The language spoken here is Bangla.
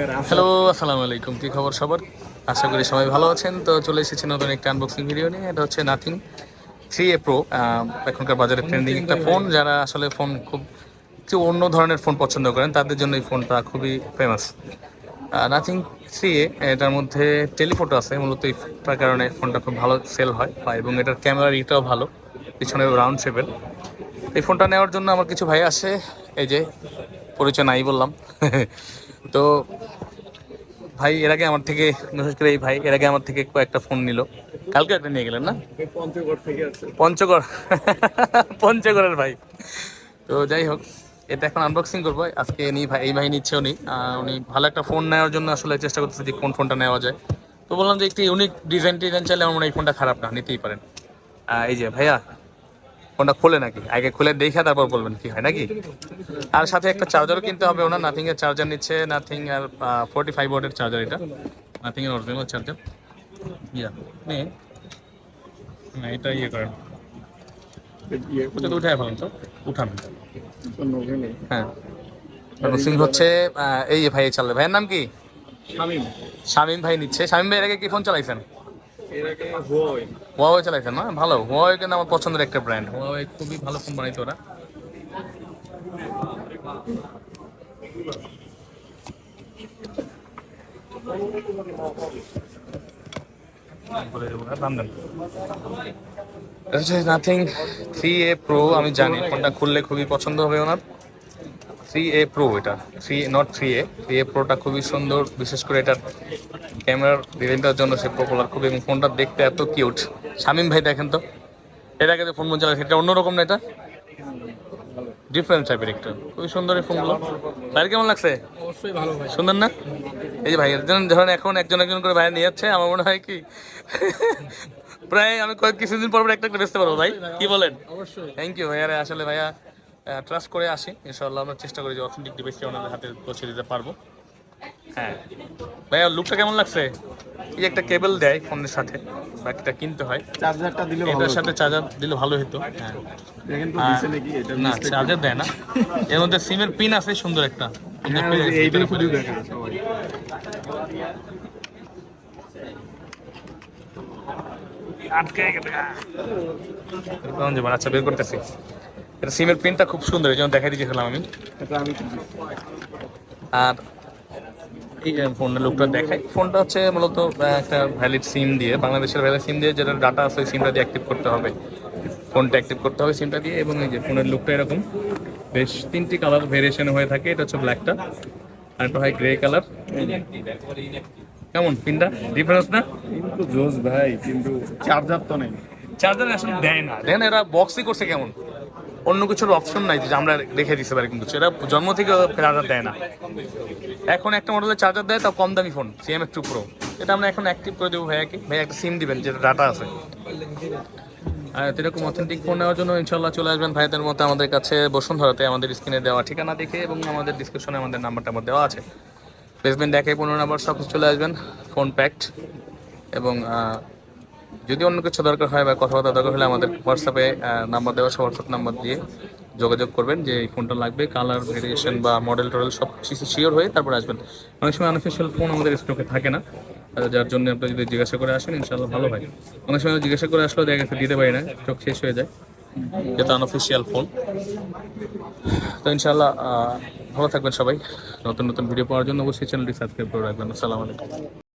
হ্যালো আসসালামু আলাইকুম। কি খবর সবার? আশা করি সবাই ভালো আছেন। তো চলে এসেছি নতুন একটা আনবক্সিং ভিডিও নিয়ে। এটা হচ্ছে নাথিং থ্রি এ প্রো এখনকার বাজারে ট্রেন্ডিং একটা ফোন যারা আসলে ফোন খুব একটু অন্য ধরনের ফোন পছন্দ করেন তাদের জন্য এই ফোনটা খুবই ফেমাস নাথিং থ্রি এ এটার মধ্যে টেলিফোটো আছে। মূলত এইটার কারণে ফোনটা খুব ভালো সেল হয়। বা এবং এটার ক্যামেরার ইটাও ভালো। পিছনে রাউন্ড শেপের এই ফোনটা নেওয়ার জন্য আমার কিছু ভাই আসে। এই যে পরিচয় নাই বললাম। তো ভাই, এর আগে আমার থেকে, বিশেষ করে এই ভাই, এর আগে আমার থেকে কয়েকটা ফোন নিল। কালকে একটা নিয়ে গেলেন না? পঞ্চগড়। থেকে পঞ্চগড় পঞ্চগড়ের ভাই। তো যাই হোক, এটা এখন আনবক্সিং করব। আজকে নি ভাই, এই ভাই নিচ্ছে উনি উনি ভালো একটা ফোন নেওয়ার জন্য আসলে চেষ্টা করতেছে যে কোন ফোনটা নেওয়া যায়। তো বললাম যে একটি ইউনিক ডিজাইন টিজাইন চাইলে আমার মনে হয় এই ফোনটা খারাপ না, নিতেই পারেন। এই যে ভাইয়া ফোনটা খোলে নাকি? আগে খুলে দেখে তারপর বলবেন কি হয় নাকি? আর সাথে একটা চার্জারও কিনতে হবে ওনার। নাথিং এর চার্জার নিচ্ছে নাথিং আর ফোর্টি ফাইভ ওয়াটের চার্জার এটা। নাথিং এর অরিজিনাল চার্জার ইয়া নে। এটা ইয়ে করেন। উঠায় তো। হ্যাঁ। সিং হচ্ছে এই যে ভাই চালাবে ভাইয়ের নাম কি? শামিম। শামিম ভাই নিচ্ছে। শামিম ভাই এর আগে কি ফোন চালাইছেন? হুয়াওয়ে চালাইছেন না? ভালো। হুয়াওয়ে কিন্তু আমার পছন্দের একটা ব্র্যান্ড হুয়াওয়ে খুবই ভালো ফোন বানাইতো ওরা। নাথিং থ্রি এ প্রো আমি জানি ফোনটা খুললে খুবই পছন্দ হবে ওনার। থ্রি এ প্রো এটা three not three A three A প্রোটা খুবই সুন্দর বিশেষ করে এটার ক্যামেরার ডিজাইনটার জন্য সে পপুলার খুব এবং ফোনটা দেখতে এত কিউট শামিম ভাই দেখেন তো? এর আগে যে ফোন মন চালাচ্ছে এটা অন্যরকম না এটা? ডিফারেন্ট টাইপের একটু খুবই সুন্দর এই ফোনগুলো ভাইয়ের কেমন লাগছে? অবশ্যই ভালো ভাই। সুন্দর না? এই যে ভাই একজন ধরেন এখন একজন একজন করে ভাই নিয়ে যাচ্ছে আমার মনে হয় কি? প্রায় আমি কয়েক কিছুদিন পর পর একটা একটা বেচতে পারব ভাই। কি বলেন? অবশ্যই। থ্যাংক ইউ ভাইয়া আসলে ভাইয়া ট্রাস্ট করে আসি। ইনশাল্লাহ আমরা চেষ্টা করি যে অথেন্টিক ডিভাইসটি ওনাদের হাতে পৌঁছে দিতে পারব। হ্যাঁ। ভাইয়া লুকটা কেমন লাগছে? এই একটা কেবল দেয় ফোনের সাথে বাকিটা কিনতে হয়। চার্জারটা দিলে ভালো এটার সাথে চার্জার দিলে ভালো হতো হ্যাঁ। দেখেন দিছে নাকি এটা না চার্জার দেয় না। এর মধ্যে সিমের পিন আছে সুন্দর একটা। হ্যাঁ, আচ্ছা বের করতেছি। এটা সিমের পিনটা খুব সুন্দর এই জন্য দেখাই দিয়েছিলাম আমি। আর এই যে ফোনটা লুকটা দেখাই। ফোনটা হচ্ছে মূলত একটা ভ্যালিড সিম দিয়ে বাংলাদেশের ভ্যালিড সিম দিয়ে যেটা ডাটা আছে ওই সিমটা দিয়ে অ্যাক্টিভ করতে হবে। ফোনটা অ্যাক্টিভ করতে হবে সিমটা দিয়ে এবং এই যে ফোনের লুকটা এরকম। বেশ তিনটি কালার ভেরিয়েশন হয়ে থাকে এটা হচ্ছে ব্ল্যাকটা আর একটা হয় গ্রে কালার কেমন পিনটা? ডিফারেন্স না? কিন্তু জোস ভাই কিন্তু চার্জার তো নেই। চার্জার আসলে দেয় না। দেন এরা বক্সই করছে কেমন? অন্য কিছুর অপশন নাই যে আমরা রেখে দিতে পারি কিন্তু। এরা জন্ম থেকে চার্জার দেয় না। এখন একটা মডেলের চার্জার দেয়, তাও কম দামি ফোন সিএম টু প্রো এটা আমরা এখন অ্যাক্টিভ করে দেবো ভাইয়াকে। ভাইয়া একটা সিম দিবেন, যেটা ডাটা আছে। আর এরকম অথেন্টিক ফোন নেওয়ার জন্য ইনশাল্লাহ চলে আসবেন ভাইদের মতো আমাদের কাছে বসুন্ধরাতে, আমাদের স্ক্রিনে দেওয়া ঠিকানা দেখে এবং আমাদের ডিসক্রিপশনে আমাদের নাম্বারটা আমার দেওয়া আছে। বেসমেন্ট দেখে পনেরো নাম্বার সব চলে আসবেন ফোন প্যাকড এবং যদি অন্য কিছু দরকার হয় বা কথাবার্তা দরকার হলে আমাদের হোয়াটসঅ্যাপে নাম্বার দেওয়া হোয়াটসঅ্যাপ নাম্বার দিয়ে যোগাযোগ করবেন যে এই ফোনটা লাগবে কালার ভেরিয়েশন বা মডেল টডেল সব কিছু শিওর হয়ে তারপরে আসবেন। অনেক সময় আনঅফিসিয়াল ফোন আমাদের স্টকে থাকে না যার জন্য আপনি যদি জিজ্ঞাসা করে আসেন ইনশাল্লাহ ভালো হয়। অনেক সময় জিজ্ঞাসা করে আসলেও দেখা দিতে পারি না স্টক শেষ হয়ে যায় যেটা আনঅফিসিয়াল ফোন তো ইনশাল্লাহ ভালো থাকবেন সবাই। নতুন নতুন ভিডিও পাওয়ার জন্য অবশ্যই চ্যানেলটি সাবস্ক্রাইব করে রাখবেন। আসসালামু আলাইকুম।